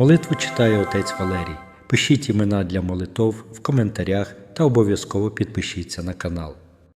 Молитву читає отець Валерій. Пишіть імена для молитов в коментарях та обов'язково підпишіться на канал.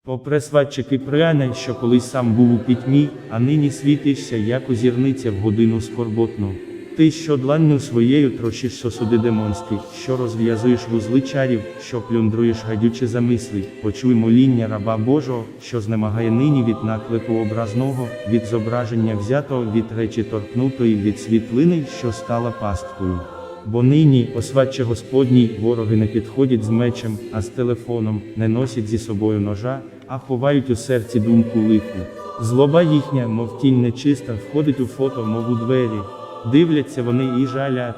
О пресватче Кипряне, що колись сам був у пітьмі, а нині світишся, як озірниця в годину скорботну. Ти, що дланню своєю трощиш сосуди демонські, що розв'язуєш вузли чарів, що плюндруєш гадючі замислі, почуй моління раба Божого, що знемагає нині від наклику образного, від зображення взятого, від речі торкнутої, від світлини, що стала пасткою. Бо нині, освадче Господній, вороги не підходять з мечем, а з телефоном, не носять зі собою ножа, а ховають у серці думку лиху. Злоба їхня, мов тінь нечиста, входить у фото, мов у двері. Дивляться вони і жалять,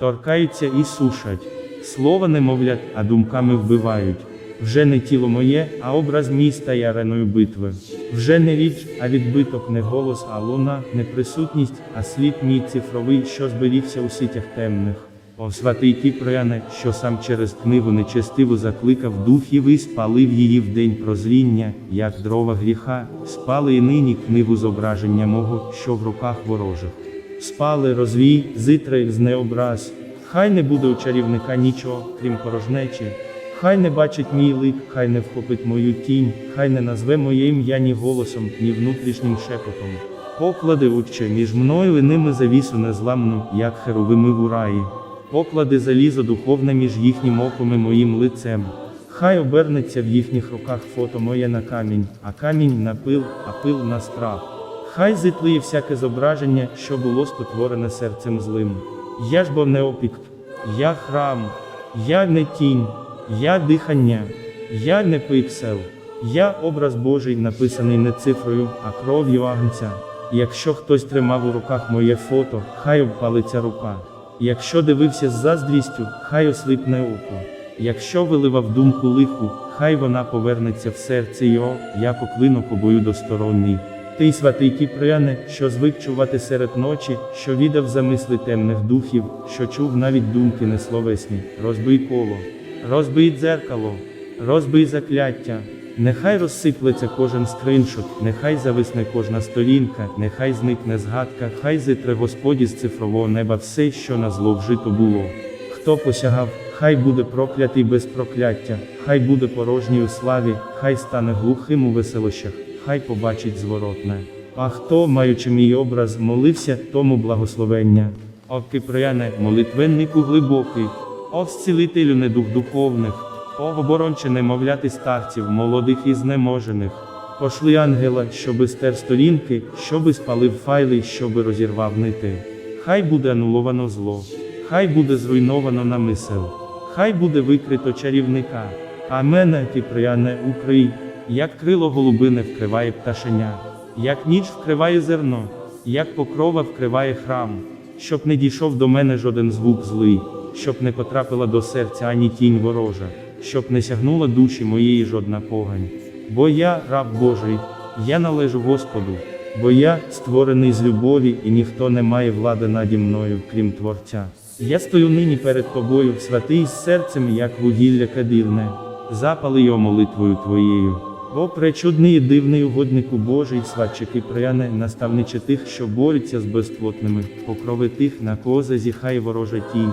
торкаються і сушать. Слова не мовлять, а думками вбивають. Вже не тіло моє, а образ міста ареною битви. Вже не річ, а відбиток, не голос, а луна, не присутність, а слід мій цифровий, що зберігся у сітях темних. О святий Кіпряне, що сам через книгу нечестиву закликав духів і спалив її в день прозріння, як дрова гріха, спали і нині книгу зображення мого, що в руках ворожих. Спали, розвій, зитри з необраз. Хай не буде у чарівника нічого, крім порожнечі. Хай не бачить мій лик, хай не вхопить мою тінь, хай не назве моє ім'я ні голосом, ні внутрішнім шепотом. Поклади, отче, між мною і ними завісу незламну, як херовими в ураї. Поклади залізо духовне між їхнім оком і моїм лицем. Хай обернеться в їхніх руках фото моє на камінь, а камінь на пил, а пил на страх. Хай зитлиє всяке зображення, що було спотворене серцем злим. Я ж бо не опік, я храм, я не тінь, я дихання, я не пиксел, я образ Божий, написаний не цифрою, а кров'ю агнця. Якщо хтось тримав у руках моє фото, хай обпалиться рука. Якщо дивився з заздрістю, хай осліпне око. Якщо виливав думку лиху, хай вона повернеться в серце його, як оклинок обою досторонній. Ти, святий Кіпряне, що звик чувати серед ночі, що відав замисли темних духів, що чув навіть думки несловесні, розбий коло, розбий дзеркало, розбий закляття. Нехай розсиплеться кожен скриншот, нехай зависне кожна сторінка, нехай зникне згадка, хай зитре Господі з цифрового неба все, що на зло вжито було. Хто посягав, хай буде проклятий без прокляття, хай буде порожній у славі, хай стане глухим у веселощах, хай побачить зворотне. А хто, маючи мій образ, молився, тому благословення. О Кипряне, молитвеннику глибокий, о зцілителю недух духовних, о оборонче немовляти старців, молодих і знеможених. Пошли ангела, щоби стер сторінки, щоби спалив файли, щоби розірвав нити. Хай буде ануловано зло, хай буде зруйновано намисел, хай буде викрито чарівника. А мене, Кіпряне, укрий, як крило голубине вкриває пташеня, як ніч вкриває зерно, як покрова вкриває храм, щоб не дійшов до мене жоден звук злий, щоб не потрапила до серця ані тінь ворожа, щоб не сягнула душі моєї жодна погань. Бо я, раб Божий, я належу Господу, бо я створений з любові, і ніхто не має влади наді мною, крім Творця. Я стою нині перед тобою, святий з серцем, як вугілля кадильне, запали його молитвою твоєю. О, пречудний і дивний угоднику Божий, сватче Кипряне, наставниче тих, що борються з безплотними, покрови тих, на кого зазіхає ворожа тінь.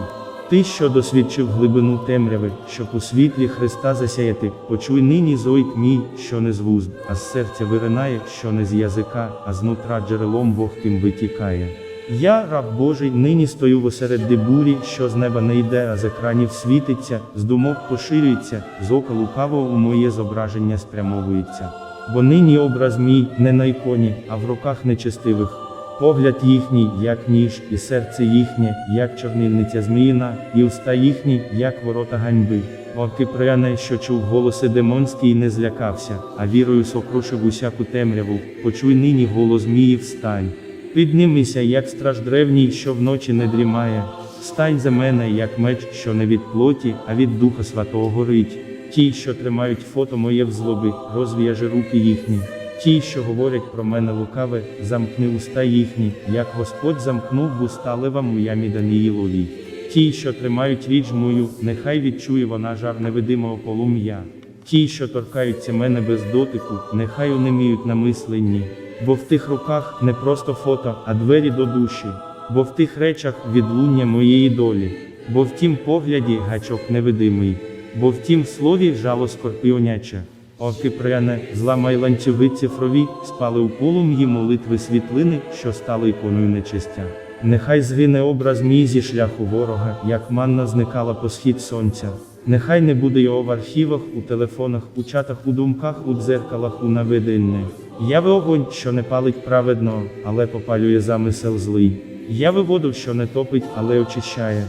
Ти, що досвідчив глибину темряви, щоб у світлі Христа засяяти, почуй нині зойк мій, що не з вуст, а з серця виринає, що не з язика, а з нутра джерелом вогким витікає. Я, раб Божий, нині стою в осередди бурі, що з неба не йде, а з екранів світиться, з думок поширюється, з ока лукавого у моє зображення спрямовується. Бо нині образ мій не на іконі, а в руках нечестивих. Погляд їхній, як ніж, і серце їхнє, як чорнильниця зміїна, і уста їхні, як ворота ганьби. О Кипряне, що чув голоси демонські і не злякався, а вірою сокрушив усяку темряву, почуй нині голос змії встань. Піднімися, як страж древній, що вночі не дрімає. Стань за мене, як меч, що не від плоті, а від Духа Святого горить. Ті, що тримають фото моє в злоби, розв'яжи руки їхні. Ті, що говорять про мене лукаве, замкни уста їхні, як Господь замкнув вуста левам у ямі Даниїловій. Ті, що тримають річ мою, нехай відчує вона жар невидимого полум'я. Ті, що торкаються мене без дотику, нехай унеміють на мисленні. Бо в тих руках не просто фото, а двері до душі. бо в тих речах відлуння моєї долі, бо в тім погляді гачок невидимий, бо в тім слові жало скорпіоняче. О Кипряне, зламай ланцюги цифрові, спали у полум'ї молитви світлини, що стали іконою нечистя. Нехай згине образ мій зі шляху ворога, як манна зникала по схід сонця. Нехай не буде його в архівах, у телефонах, у чатах, у думках, у дзеркалах, у навидинне. Яви огонь, що не палить праведно, але попалює замисел злий. Яви воду, що не топить, але очищає.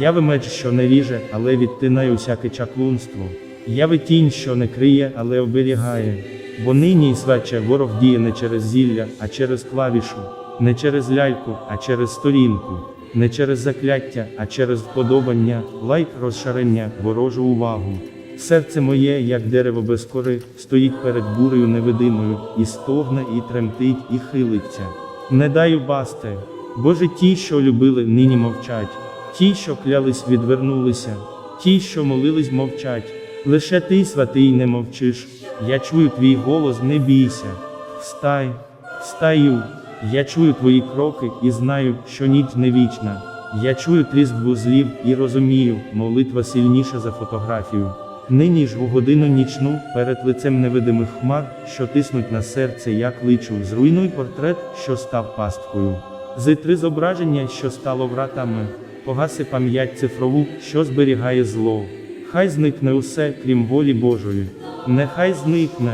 Яви меч, що не ріже, але відтинає усяке чаклунство. Яви тінь, що не криє, але оберігає. Бо нині, свече, ворог діє не через зілля, а через клавішу, не через ляльку, а через сторінку, не через закляття, а через вподобання, лайк розшарення, ворожу увагу. Серце моє, як дерево без кори, стоїть перед бурею невидимою, і стогне, і тремтить, і хилиться. Не даю басте, Боже, ті, що любили, нині мовчать, ті, що клялись, відвернулися, ті, що молились, мовчать. Лише ти, святий, не мовчиш. Я чую твій голос, не бійся. Встай, встаю. Я чую твої кроки і знаю, що ніч не вічна. Я чую тріск вузлів і розумію, молитва сильніша за фотографію. Нині ж у годину нічну, перед лицем невидимих хмар, що тиснуть на серце, я кличу, зруйнуй портрет, що став пасткою. Зитри зображення, що стало вратами, погаси пам'ять цифрову, що зберігає зло. Хай зникне усе, крім волі Божої. Нехай зникне.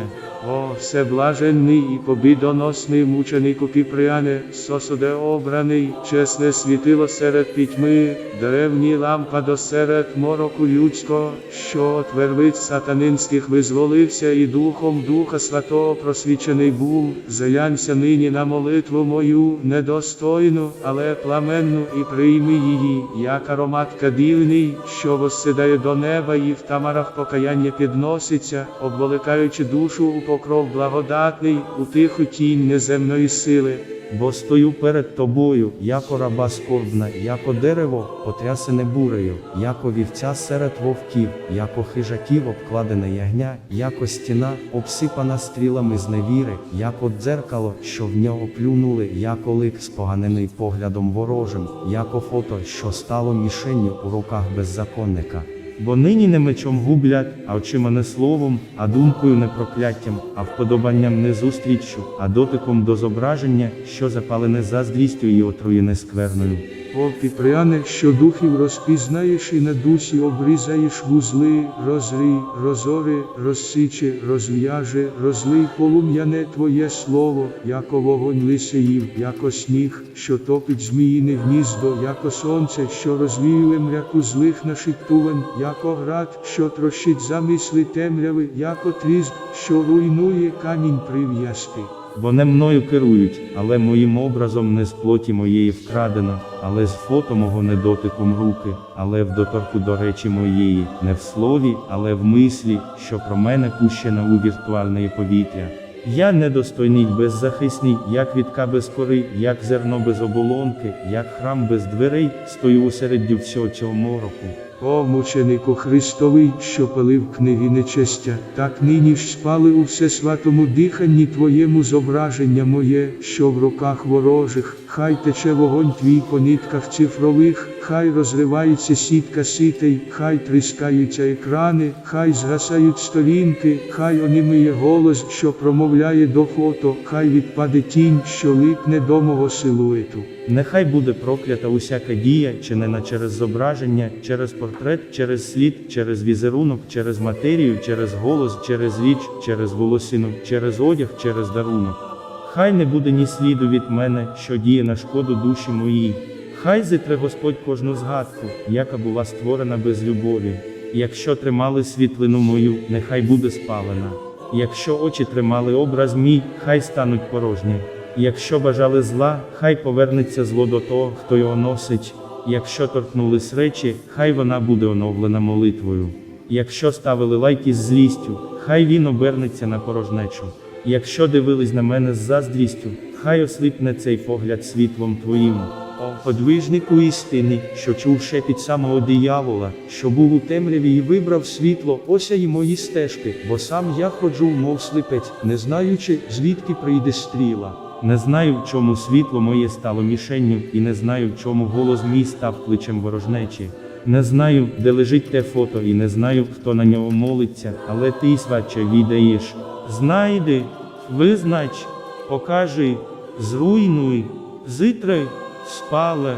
О, всеблаженний і побідоносний мученику Кіпріане, сосуде обраний, чесне світило серед пітьми, древній лампа досеред мороку людського, що от вервиць сатанинських визволився і духом Духа Святого просвічений був, заянься нині на молитву мою, недостойну, але пламенну, і прийми її, як аромат кадільний, що восседає до неба і в тамарах покаяння підноситься, обволикаючи душу у покров благодатний, у тиху тінь неземної сили. Бо стою перед тобою, яко раба скорбна, яко дерево, потрясене бурею, яко вівця серед вовків, яко хижаків обкладене ягня, яко стіна, обсипана стрілами з невіри, яко дзеркало, що в нього плюнули, яко лик споганений поглядом ворожим, яко фото, що стало мішенню у руках беззаконника. Бо нині не мечом гублять, а очима не словом, а думкою не прокляттям, а вподобанням не зустріччю, а дотиком до зображення, що запалене заздрістю і отруєне скверною. О, Кіпріане, що духів розпізнаєш і на дусі обрізаєш вузли, розрі, розори, розсиче, розв'яже, розлий полум'яне Твоє слово, яко вогонь лисеїв, яко сніг, що топить зміїне гніздо, яко сонце, що розвіює мряку злих нашіптувань, яко град, що трощить замисли темряви, яко трізк, що руйнує камінь прив'язки. Бо не мною керують, але моїм образом не з плоті моєї вкрадено, але з фото мого недотиком руки, але в доторку до речі моєї, не в слові, але в мислі, що про мене пущена у віртуальне повітря. Я недостойний беззахисний, як квітка без кори, як зерно без оболонки, як храм без дверей, стою усереддю всього цього мороку. О, мученику Христовий, що палив книги нечестя, так нині ж спали у всесвятому диханні Твоєму зображення моє, що в руках ворожих, хай тече вогонь твій по нитках цифрових, хай розривається сітка сітей, хай тріскаються екрани, хай згасають сторінки, хай онімиє голос, що промовляє до фото, хай відпаде тінь, що липне до мого силуету. Нехай буде проклята усяка дія, чинена через зображення, через портрет, через слід, через візерунок, через матерію, через голос, через річ, через волосину, через одяг, через дарунок. Хай не буде ні сліду від мене, що діє на шкоду душі моїй. Хай зітре Господь кожну згадку, яка була створена без любові. Якщо тримали світлину мою, нехай буде спалена. Якщо очі тримали образ мій, хай стануть порожні. Якщо бажали зла, хай повернеться зло до того, хто його носить. Якщо торкнулись речі, хай вона буде оновлена молитвою. Якщо ставили лайки з злістю, хай він обернеться на порожнечу. Якщо дивились на мене з заздрістю, хай осліпне цей погляд світлом твоїм. О, подвижнику істини, що чув шепіт самого диявола, що був у темряві і вибрав світло, осяй мої стежки, бо сам я ходжу, мов сліпець, не знаючи, звідки прийде стріла. Не знаю, в чому світло моє стало мішенню, і не знаю, в чому голос мій став кличем ворожнечі. Не знаю, де лежить те фото, і не знаю, хто на нього молиться, але ти, сваче, відаєш. Знайди, визнач, покажи, зруйнуй, зитри, спале,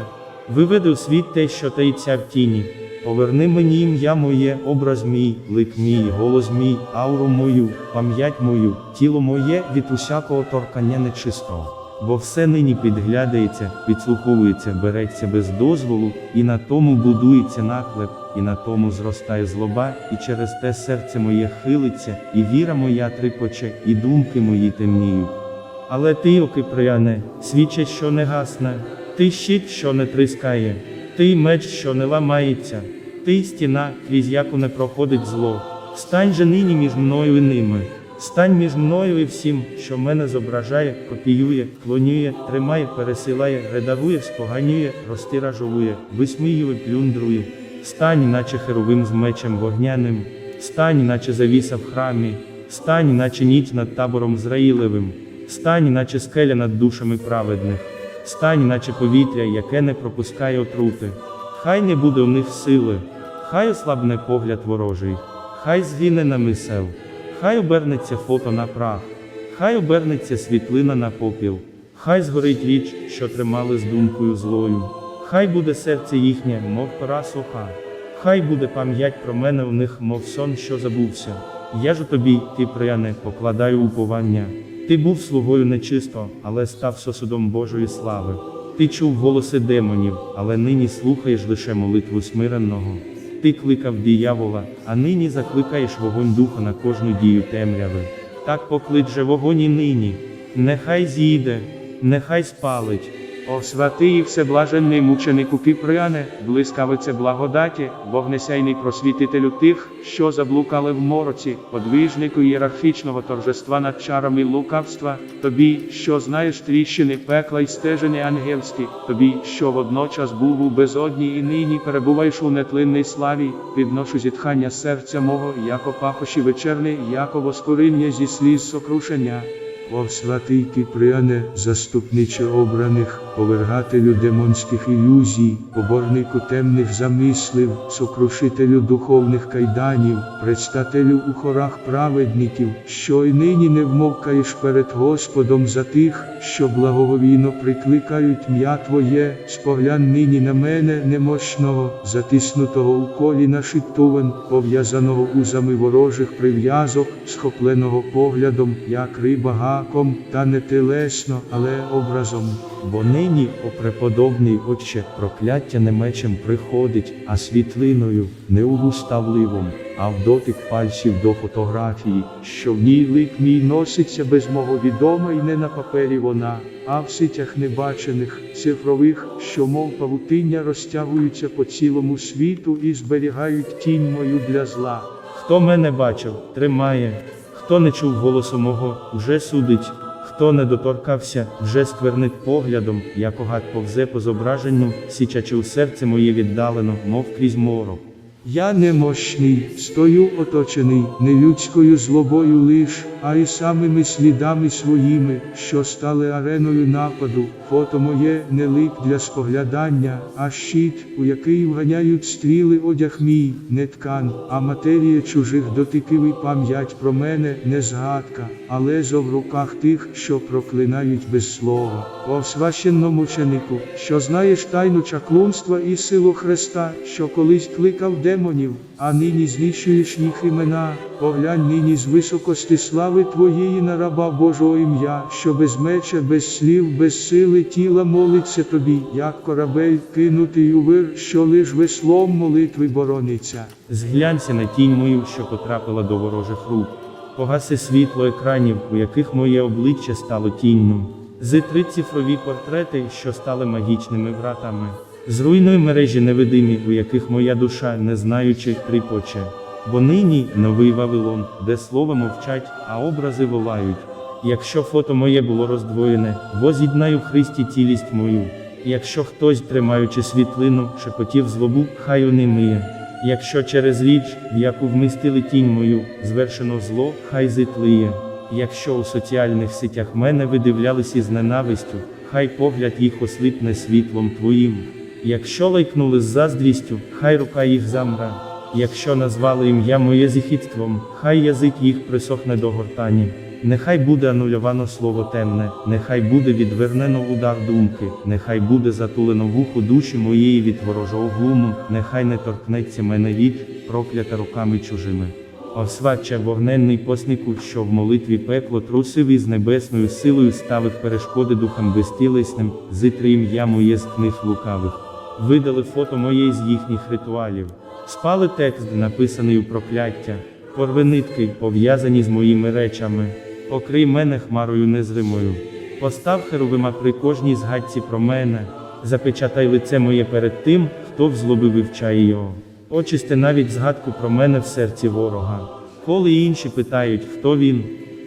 виведи у світ те, що таїться в тіні. Поверни мені ім'я моє, образ мій, лик мій, голос мій, ауру мою, пам'ять мою, тіло моє від усякого торкання нечистого. Бо все нині підглядається, підслуховується, береться без дозволу, і на тому будується наклеп, і на тому зростає злоба, і через те серце моє хилиться, і віра моя трипоче, і думки мої темніють. Але ти, о Киприяне, свіче, що не гасне, ти щит, що не тріскає, ти меч, що не ламається, ти стіна, крізь яку не проходить зло. Стань же нині між мною і ними. Стань між мною і всім, що мене зображає, копіює, клонює, тримає, пересилає, редагує, споганює, розтиражовує, висміює, плюндрує. Стань, наче херовим з мечем вогняним, стань, наче завіса в храмі, стань, наче ніч над табором Зраїлевим, стань, наче скеля над душами праведних, стань, наче повітря, яке не пропускає отрути. Хай не буде в них сили, хай ослабне погляд ворожий, хай згине намисел. Хай обернеться фото на прах, хай обернеться світлина на попіл, хай згорить річ, що тримали з думкою злою, хай буде серце їхнє, мов пора суха, хай буде пам'ять про мене у них, мов сон, що забувся. Я ж у тобі, ти прияне, покладаю уповання. Ти був слугою нечисто, але став сосудом Божої слави. Ти чув голоси демонів, але нині слухаєш лише молитву смиренного. Ти кликав диявола, а нині закликаєш вогонь духа на кожну дію темряви. Так поклич же вогонь і нині. Нехай зійде, нехай спалить. О святий і всеблаженний мученику Кіпріане, блискавице благодаті, вогнесяйний просвітителю тих, що заблукали в мороці, подвижнику ієрархічного торжества над чарами лукавства, тобі, що знаєш тріщини пекла й стежини ангельські, тобі, що водночас був у безодні і нині перебуваєш у нетлинній славі, підношу зітхання серця мого, яко пахощі вечерни, яко воскоріння зі сліз сокрушення. О святий Кіпріане, заступниче обраних, повергателю демонських ілюзій, поборнику темних замислів, сокрушителю духовних кайданів, предстателю у хорах праведників, що й нині не вмовкаєш перед Господом за тих, що благовійно прикликають м'я Твоє, споглянь нині на мене, немощного, затиснутого у колі нашиптувань, пов'язаного узами ворожих прив'язок, схопленого поглядом, як риба гаком, та не телесно, але образом. Бо нині, о преподобний Отче, прокляття не мечем приходить, а світлиною, не угуставливом, а в дотик пальців до фотографії, що в ній лик мій носиться без мого відома і не на папері вона, а в ситях небачених, цифрових, що мов павутиння розтягуються по цілому світу і зберігають тінь мою для зла. Хто мене бачив, тримає, хто не чув голосу мого, вже судить, хто не доторкався, вже сквернить поглядом, як огад повзе по зображенню, січачи у серце моє віддалено, мов крізь морок. Я немощний, стою оточений не людською злобою лиш, а й самими слідами своїми, що стали ареною нападу. Фото моє не лик для споглядання, а щит, у який вганяють стріли одяг мій, не ткан, а матерія чужих дотиків і пам'ять про мене не згадка, а лезо в руках тих, що проклинають без слова. О священномученику, що знаєш тайну чаклунства і силу Христа, що колись кликав демонів, а нині знищуєш їх імена, поглянь нині з високости слави Твоєї на раба Божого ім'я, що без меча, без слів, без сили тіла молиться тобі, як корабель кинутий у вир, що лиш веслом молитви борониться. Зглянься на тінь мою, що потрапила до ворожих рук. Погаси світло екранів, у яких моє обличчя стало тінню. Зитри цифрові портрети, що стали магічними вратами. Зруйнуй мережі невидимі, у яких моя душа, не знаючи, тріпоче. Бо нині новий Вавилон, де слова мовчать, а образи волають. Якщо фото моє було роздвоєне, возіднаю Христі цілість мою. Якщо хтось, тримаючи світлину, шепотів злобу, хай унимиє. Якщо через річ, в яку вмістили тінь мою, звершено зло, хай зитлиє. Якщо у соціальних сетях мене видивлялись із ненавистю, хай погляд їх осліпне світлом твоїм. Якщо лайкнули з заздрістю, хай рука їх замра. Якщо назвали ім'я моє зіхідством, хай язик їх присохне до гортані. Нехай буде анульовано слово темне, нехай буде відвернено удар думки, нехай буде затулено вухо душі моєї від ворожого глуму, нехай не торкнеться мене від, проклята руками чужими. Освача вогненний поснику, що в молитві пекло трусив із небесною силою ставив перешкоди духам безтілесним, зитри ім'я моє з книг лукавих. Видали фото моє з їхніх ритуалів. Спали текст, написаний у прокляття, порви нитки, пов'язані з моїми речами. Покрий мене хмарою незримою. Постав херовима при кожній згадці про мене. Запечатай лице моє перед тим, хто в злоби вивчає його. Очисти навіть згадку про мене в серці ворога. Коли інші питають, хто він,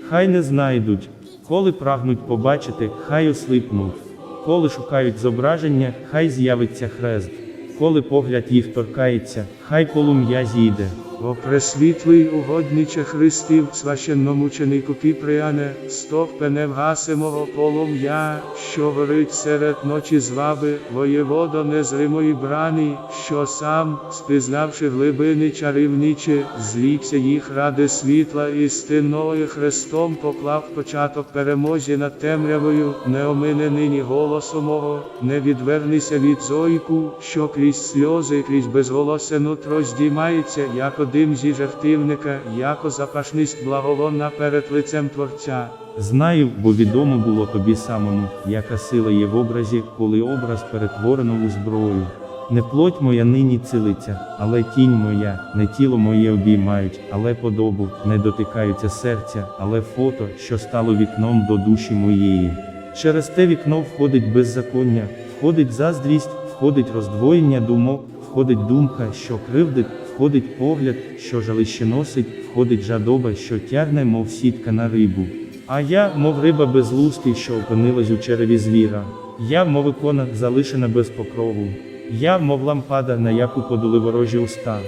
хай не знайдуть, коли прагнуть побачити, хай ослипнуть. Коли шукають зображення, хай з'явиться хрест. Коли погляд їх торкається, хай полум'я зійде. О пресвітлий угодниче Христів, священномученику Кіпріане, стовпе невгасимого полум'я, що горить серед ночі зваби, воєводо незримої брани, що сам, спізнавши глибини чарівничі, злікся їх ради світла істинною Христом поклав початок перемозі над темрявою, не омине нині голосу мого, не відвернися від зойку, що крізь сльози, крізь безголосе нутро здіймається, як дим зі жертівника, яко запашність благовонна перед лицем Творця. Знаю, бо відомо було тобі самому, яка сила є в образі, коли образ перетворено у зброю. Не плоть моя нині цілиться, але тінь моя, не тіло моє обіймають, але подобу, не дотикаються серця, але фото, що стало вікном до душі моєї. Через те вікно входить беззаконня, входить заздрість, входить роздвоєння думок, входить думка, що кривдить, входить погляд, що жалище носить, входить жадоба, що тягне, мов сітка на рибу. А я, мов риба без луски, що опинилась у череві звіра. Я, мов ікона, залишена без покрову. Я, мов лампада, на яку подули ворожі уста.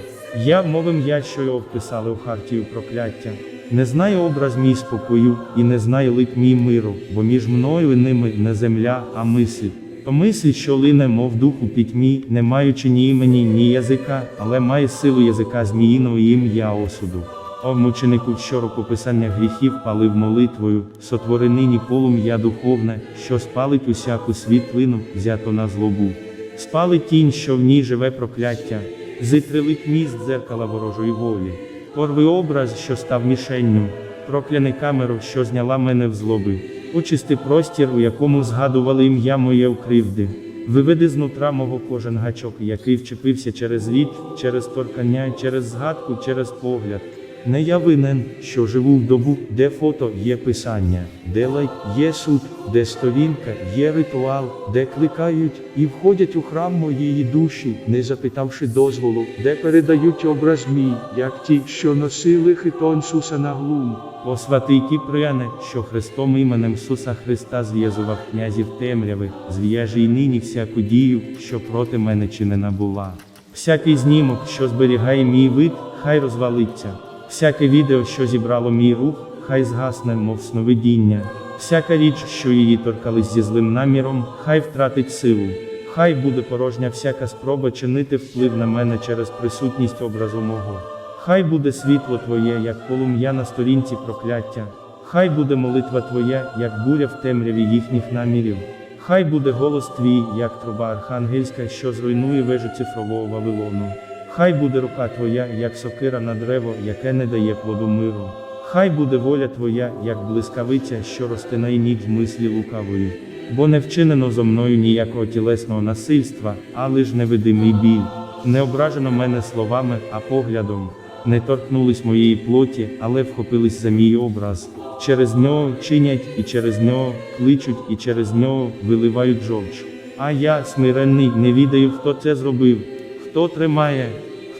Я, мов ім'я, що його вписали у хартію прокляття. Не знає образ мій спокою, і не знає лик мій миру, бо між мною і ними не земля, а мисль. Мисль, що лине, мов дух у пітьмі, не маючи ні імені, ні язика, але має силу язика зміїного ім'я осуду. О мученику, що рукописання гріхів палив молитвою, сотвори нині полум'я духовне, що спалить усяку світлину, взято на злобу. Спали тінь, що в ній живе прокляття, зитрилик міст дзеркала ворожої волі. Порви образ, що став мішенню, прокляни камеру, що зняла мене в злоби. Очисти простір, у якому згадували ім'я моє у кривди. Виведи з нутра мого кожен гачок, який вчепився через рід, через торкання, через згадку, через погляд. Не я винен, що живу в добу, де фото є писання, де лайк є суд, де сторінка є ритуал, де кликають і входять у храм моєї душі, не запитавши дозволу, де передають образ мій, як ті, що носили хитон Суса на глум. О святий Кіпряне, що Христом іменем Суса Христа зв'язував князів темряви, зв'яжи й нині всяку дію, що проти мене чинена була. Всякий знімок, що зберігає мій вид, хай розвалиться. Всяке відео, що зібрало мій рух, хай згасне, мов сновидіння. Всяка річ, що її торкались зі злим наміром, хай втратить силу. Хай буде порожня всяка спроба чинити вплив на мене через присутність образу мого. Хай буде світло Твоє, як полум'я на сторінці прокляття. Хай буде молитва Твоя, як буря в темряві їхніх намірів. Хай буде голос Твій, як труба архангельська, що зруйнує вежу цифрового Вавилону. Хай буде рука Твоя, як сокира на древо, яке не дає плоду миру. Хай буде воля Твоя, як блискавиця, що розтинає ніч мислі лукавої. Бо не вчинено зо мною ніякого тілесного насильства, а лиш невидимий біль. Не ображено мене словами, а поглядом. Не торкнулись моєї плоті, але вхопились за мій образ. Через нього чинять, і через нього кличуть, і через нього виливають жовч. А я, смиренний, не відаю, хто це зробив, хто тримає,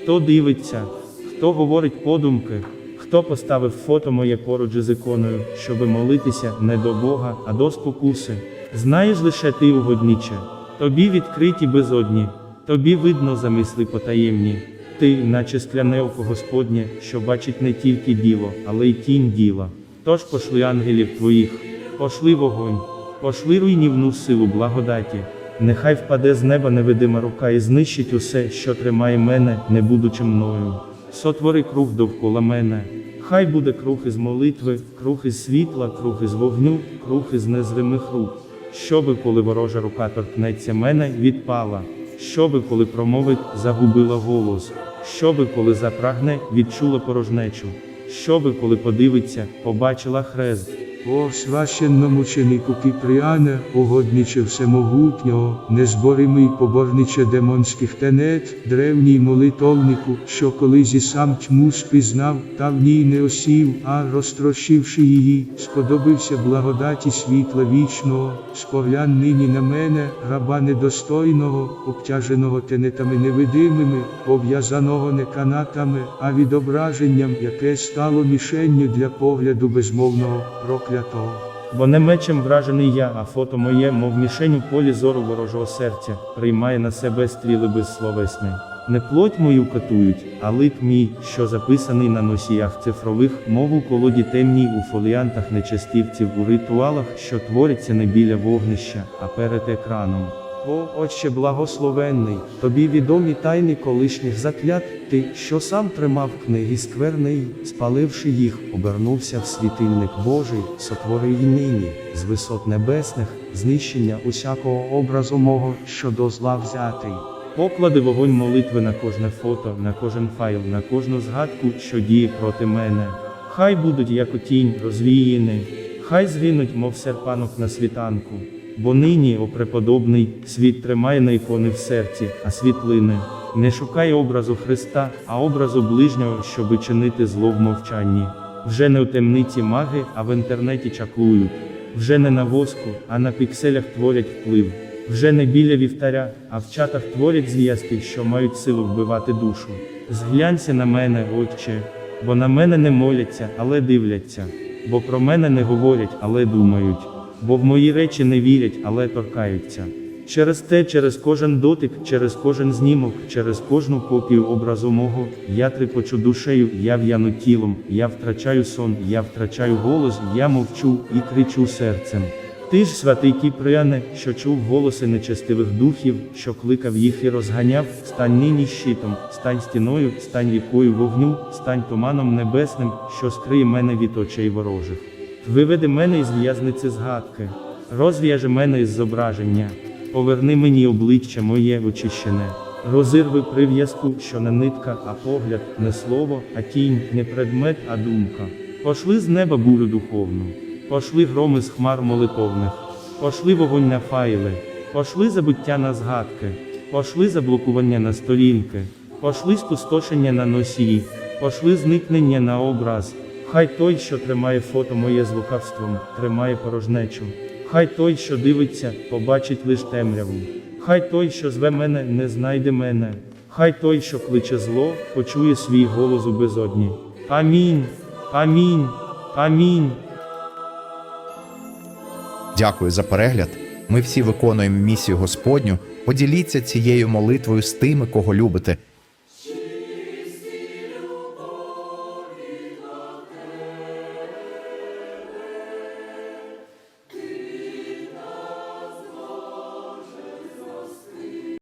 хто дивиться, хто говорить подумки, хто поставив фото моє поруч із іконою, щоби молитися не до Бога, а до спокуси. Знаєш лише ти, угодниче, тобі відкриті безодні, тобі видно замисли потаємні. Ти, наче скляне око Господнє, що бачить не тільки діло, але й тінь діла. Тож пошли ангелів твоїх, пошли вогонь, пошли руйнівну силу благодаті. Нехай впаде з неба невидима рука і знищить усе, що тримає мене, не будучи мною. Сотвори круг довкола мене. Хай буде круг із молитви, круг із світла, круг із вогню, круг із незримих рук. Щоби, коли ворожа рука торкнеться мене, відпала. Щоби, коли промовить, загубила голос. Щоби, коли запрагне, відчула порожнечу. Щоби, коли подивиться, побачила хрест. О священномученику Кіпріане, угодниче всемогутнього, незборимий поборниче демонських тенет, древній молитовнику, що колись і сам тьму спізнав, та в ній не осів, а розтрощивши її, сподобився благодаті світла вічного, споглянь нині на мене, раба недостойного, обтяженого тенетами невидимими, пов'язаного не канатами, а відображенням, яке стало мішенню для погляду безмовного проклятого. Бо не мечем вражений я, а фото моє, мов мішень у полі зору ворожого серця, приймає на себе стріли безсловесні. Не плоть мою катують, а лик мій, що записаний на носіях цифрових, мов у колоді темній у фоліантах нечестивців у ритуалах, що творяться не біля вогнища, а перед екраном. О, Отче благословенний, тобі відомі тайни колишніх заклят, ти, що сам тримав книги скверний, спаливши їх, обернувся в світильник Божий, сотвори й нині, з висот небесних, знищення усякого образу мого, що до зла взятий. Поклади вогонь молитви на кожне фото, на кожен файл, на кожну згадку, що діє проти мене. Хай будуть як у тінь розвіяні, хай згинуть, мов серпанок на світанку. Бо нині, о преподобний, світ тримає на ікони в серці, а світлини. Не шукай образу Христа, а образу ближнього, щоби чинити зло в мовчанні. Вже не у темниці маги, а в інтернеті чаклують. Вже не на воску, а на пікселях творять вплив. Вже не біля вівтаря, а в чатах творять зв'язки, що мають силу вбивати душу. Зглянься на мене, Отче, бо на мене не моляться, але дивляться, бо про мене не говорять, але думають, бо в мої речі не вірять, але торкаються. Через те, через кожен дотик, через кожен знімок, через кожну копію образу мого, я трепочу душею, я в'яну тілом, я втрачаю сон, я втрачаю голос, я мовчу і кричу серцем. Ти ж, святий Кіпріане, що чув голоси нечестивих духів, що кликав їх і розганяв, стань нині щитом, стань стіною, стань рікою вогню, стань туманом небесним, що скриє мене від очей ворожих. Виведи мене із в'язниці згадки, розв'яжи мене із зображення, поверни мені обличчя моє очищене, розірви прив'язку, що не нитка, а погляд, не слово, а тінь, не предмет, а думка. Пошли з неба бурю духовну. Пошли громи з хмар молитовних, пошли вогонь на файли, пошли забуття на згадки, пошли заблокування на сторінки, пошли спустошення на носії, пошли зникнення на образ. Хай той, що тримає фото моє з лукавством, тримає порожнечу. Хай той, що дивиться, побачить лиш темряву. Хай той, що зве мене, не знайде мене. Хай той, що кличе зло, почує свій голос у безодні. Амінь. Амінь. Амінь. Дякую за перегляд. Ми всі виконуємо місію Господню. Поділіться цією молитвою з тими, кого любите,